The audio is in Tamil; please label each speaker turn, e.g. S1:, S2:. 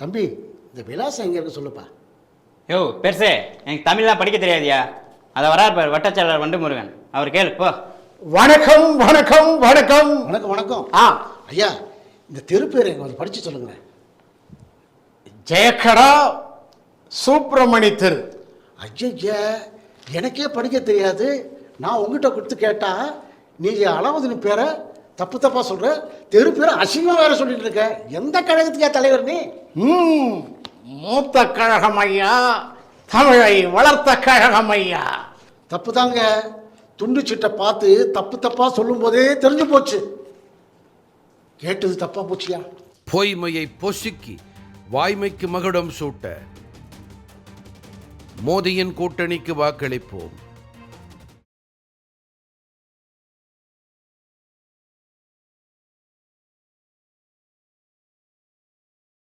S1: தம்பி இந்த விலாசம் எங்கே இருக்கு சொல்லுப்பா.
S2: யோ பெருசே எனக்கு தமிழ்லாம் படிக்க தெரியாதியா? அதை வரார் பாரு வட்டச்சாளர் வண்டு முருகன் அவர் கேளு போ.
S3: வணக்கம் வணக்கம் வணக்கம்.
S1: வணக்கம் வணக்கம்.
S3: ஆ.
S1: ஐயா இந்த தெரு பேர் எங்க வந்து படிச்சு சொல்லுங்க
S3: ஜெயக்கடா சுப்பிரமணி தெரு.
S1: ஐயா எனக்கே படிக்க தெரியாது. நான் உங்ககிட்ட கொடுத்து கேட்டா நீ அலாவுதீன் பேரை தப்பு தப்பா சொல்ற? தெரு பேரை அசிங்கமா வேற சொல்லிட்டு இருக்க. எந்த கழகத்துக்கே தலைவர் நீ?
S3: ம், மூத்த கழகம் ஐயா தமிழை வளர்த்த கழகம் ஐயா
S1: தப்பு தாங்க. துண்டு சீட்டை பார்த்து தப்பு தப்பா சொல்லும் போதே தெரிஞ்சு போச்சு. கேட்டது தப்பா போச்சியா?
S4: பொய்மையை பொசுக்கி வாய்மைக்கு மகுடம் சூட்ட. மோதியின் கூட்டணிக்கு வாக்களிப்போம்.